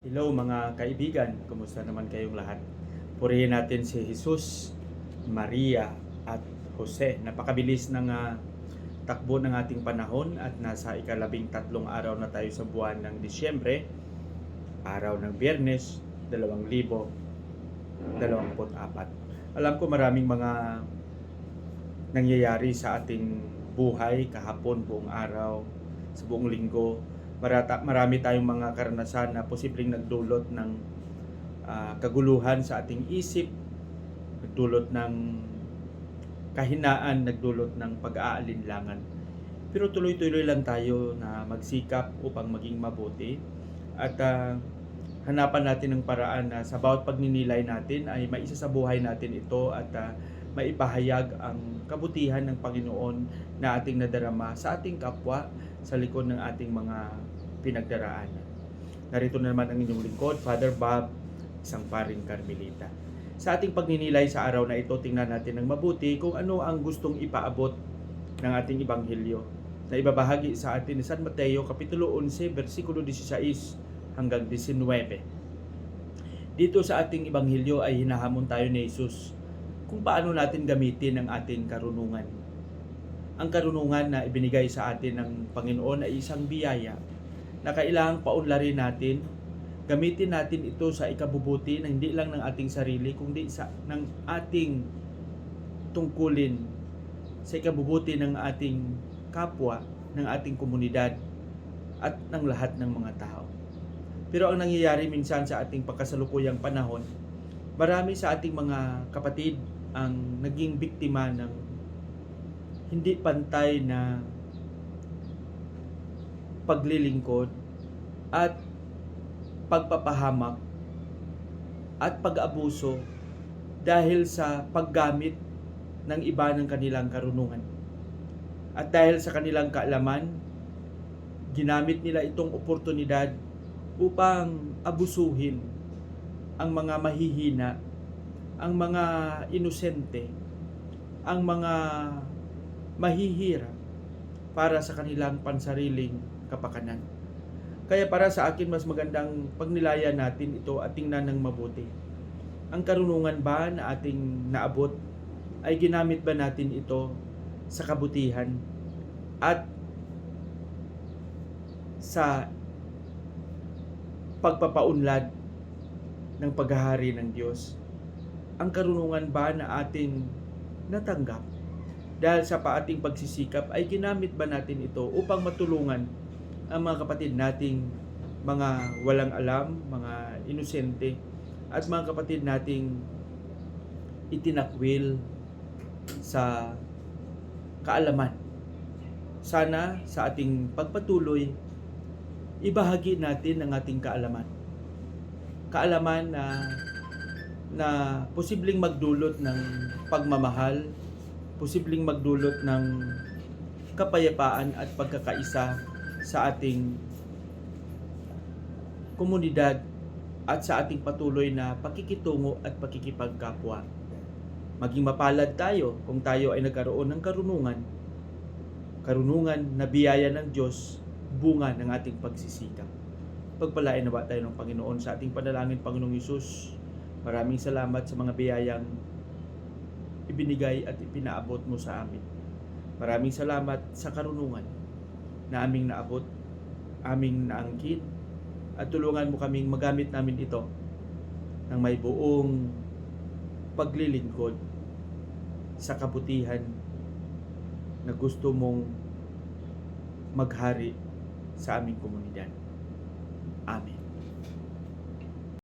Hello mga kaibigan, kumusta naman kayong lahat? Purihin natin si Jesus, Maria at Jose. Napakabilis ng ah, takbo ng ating panahon at nasa ikalabing tatlong araw na tayo sa buwan ng Disyembre, araw ng Biyernes, 2024. Alam ko maraming mga nangyayari sa ating buhay kahapon buong araw, sa buong linggo, marata, marami tayong mga karanasan na posibleng nagdulot ng ah, kaguluhan sa ating isip, nagdulot ng kahinaan, nagdulot ng pag-aalinlangan. Pero tuloy-tuloy lang tayo na magsikap upang maging mabuti at ah, hanapan natin ng paraan na sa bawat pagninilay natin ay maisa sa buhay natin ito at ah, maipahayag ang kabutihan ng Panginoon na ating nadarama sa ating kapwa sa likod ng ating mga pinagdaraanan. Narito na naman ang inyong lingkod, Father Bob, isang paring Carmelita. Sa ating pagninilay sa araw na ito, tingnan natin ng mabuti kung ano ang gustong ipaabot ng ating Ebanghelyo na ibabahagi sa atin ni San Mateo, Kapitulo 11, versikulo 16 hanggang 19. Dito sa ating Ebanghelyo ay hinahamon tayo ni Jesus kung paano natin gamitin ang ating karunungan. Ang karunungan na ibinigay sa atin ng Panginoon ay isang biyaya na kailangang paunlarin natin. Gamitin natin ito sa ikabubuti na hindi lang ng ating sarili, kundi sa ng ating tungkulin sa ikabubuti ng ating kapwa, ng ating komunidad at ng lahat ng mga tao. Pero ang nangyayari minsan sa ating pagkasalukuyang panahon, marami sa ating mga kapatid ang naging biktima ng hindi pantay na paglilingkod at pagpapahamak at pag-abuso dahil sa paggamit ng iba ng kanilang karunungan. At dahil sa kanilang kaalaman, ginamit nila itong oportunidad upang abusuhin ang mga mahihina, ang mga inosente, ang mga mahihirap para sa kanilang pansariling kapakanan. Kaya para sa akin, mas magandang pagnilayan natin ito at tingnan ng mabuti. Ang karunungan ba na ating naabot ay ginamit ba natin ito sa kabutihan at sa pagpapaunlad ng paghahari ng Diyos? Ang karunungan ba na ating natanggap dahil sa paating pagsisikap ay ginamit ba natin ito upang matulungan ang mga kapatid nating mga walang alam, mga inosente at mga kapatid nating itinakwil sa kaalaman. Sana sa ating pagpatuloy, ibahagi natin ang ating kaalaman. Kaalaman na na posibleng magdulot ng pagmamahal, posibleng magdulot ng kapayapaan at pagkakaisa sa ating komunidad at sa ating patuloy na pakikitungo at pakikipagkapwa. Maging mapalad tayo kung tayo ay nagkaroon ng karunungan, karunungan na biyaya ng Diyos, bunga ng ating pagsisikap. Pagpalain nawa tayo ng Panginoon sa ating panalangin, Panginoong Isus. Maraming salamat sa mga biyayang ibinigay at ipinaabot mo sa amin. Maraming salamat sa karunungan na aming naabot, aming naangkin, at tulungan mo kaming magamit namin ito ng may buong paglilingkod sa kabutihan na gusto mong maghari sa aming komunidad. Amen.